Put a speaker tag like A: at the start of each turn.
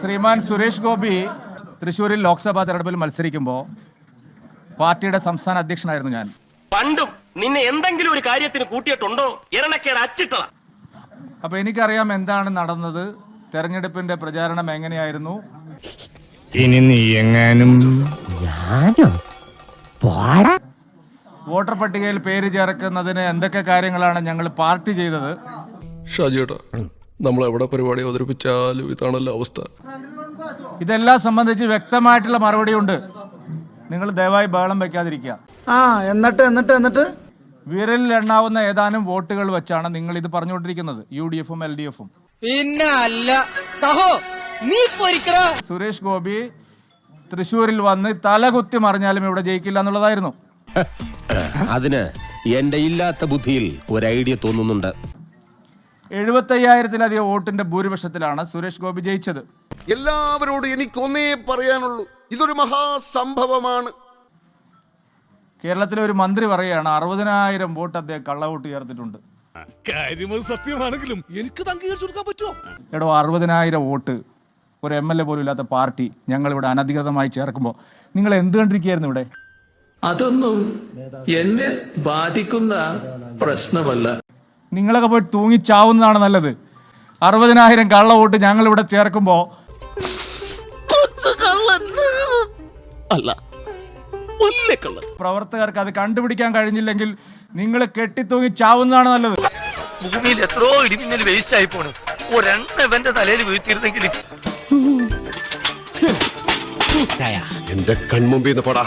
A: ശ്രീമാൻ സുരേഷ് ഗോപി തൃശ്ശൂരിൽ ലോക്സഭാ തെരഞ്ഞെടുപ്പിൽ മത്സരിക്കുമ്പോൾ പാർട്ടിയുടെ സംസ്ഥാന അധ്യക്ഷനായിരുന്നു ഞാൻ.
B: പണ്ടും നിന്നെ എന്തെങ്കിലും ഒരു കാര്യത്തിന് കൂട്ടിയിട്ടുണ്ടോ? എരണക്കേട് അച്ചിട്ടതാ.
A: അപ്പോൾ എനിക്കറിയാം എന്താണ് നടന്നത്. തെരഞ്ഞെടുപ്പിന്റെ പ്രചാരണം എങ്ങനെയായിരുന്നു?
C: ഇനി നീ എങ്ങാനും
A: വോട്ടർ പട്ടികയിൽ പേര് ചേർക്കുന്നതിന് എന്തൊക്കെ കാര്യങ്ങളാണ് ഞങ്ങൾ പാർട്ടി ചെയ്തത്?
D: ഷാജിയേട്ടാ നമ്മൾ എവിടെ പരിപാടി അവതരിപ്പിച്ചാലും ഇതാണല്ലോ അവസ്ഥ.
A: ഇതെല്ലാം സംബന്ധിച്ച് വ്യക്തമായിട്ടുള്ള മറുപടിയുണ്ട് നിങ്ങൾ ദയവായി ബഹളം വെക്കാതിരിക്കുക.
E: ആ എന്നിട്ട് എന്നിട്ട് എന്നിട്ട്?
A: വിരലിൽ എണ്ണാവുന്ന ഏതാനും വോട്ടുകൾ വെച്ചാണ് നിങ്ങൾ ഇത് പറഞ്ഞുകൊണ്ടിരിക്കുന്നത്. യു ഡി എഫും എൽ ഡി എഫും
F: പിന്നെ അല്ല സഹോ നീ
A: സുരേഷ് ഗോപി തൃശൂരിൽ വന്ന് തലകുത്തി മറിഞ്ഞാലും ഇവിടെ ജയിക്കില്ല എന്നുള്ളതായിരുന്നു.
G: അതിന് എന്റെ ഇല്ലാത്ത ബുദ്ധിയിൽ ഒരു ഐഡിയ തോന്നുന്നുണ്ട്.
A: എഴുപത്തയ്യായിരത്തിലധികം വോട്ടിന്റെ ഭൂരിപക്ഷത്തിലാണ് സുരേഷ് ഗോപി ജയിച്ചത്.
H: എല്ലാവരോടും എനിക്കൊന്നേ പറയാനുള്ളൂ ഇതൊരു മഹാസംഭവമാണ്.
A: കേരളത്തിലെ ഒരു മന്ത്രി പറയുകയാണ് അറുപതിനായിരം വോട്ട് അദ്ദേഹം കള്ളവോട്ട് ചേർത്തിട്ടുണ്ട്
D: കാര്യമത് സത്യമാണെങ്കിലും എനിക്ക് അംഗീകരിച്ചു കൊടുക്കാൻ പറ്റുമോ?
A: എടോ അറുപതിനായിരം വോട്ട് ഒരു എം എൽ എ പോലും ഇല്ലാത്ത പാർട്ടി ഞങ്ങൾ ഇവിടെ അനധികൃതമായി ചേർക്കുമ്പോൾ നിങ്ങൾ എന്ത് കണ്ടിരിക്കുകയായിരുന്നു ഇവിടെ?
I: അതൊന്നും എന്നെ ബാധിക്കുന്ന പ്രശ്നമല്ല.
A: നിങ്ങളൊക്കെ പോയി തൂങ്ങിച്ചാവുന്നതാണ് നല്ലത്. അറുപതിനായിരം കള്ള വോട്ട് ഞങ്ങൾ ഇവിടെ ചേർക്കുമ്പോൾ
G: അല്ല
A: പ്രവർത്തകർക്ക് അത് കണ്ടുപിടിക്കാൻ കഴിഞ്ഞില്ലെങ്കിൽ നിങ്ങൾ കെട്ടിത്തൂങ്ങി ചാവുന്നതാണ് നല്ലത്.
B: ഭൂമിയിൽ എത്രയോ ഇടിമിന്നൽ വേസ്റ്റ് ആയി പോണു. ഒരെണ്ണവന്റെ തലയിൽ വീഴ്ത്തിയിരുന്നെങ്കിൽ
H: എന്റെ കൺമുമ്പിന്ന് നിന്ന് പോടാ.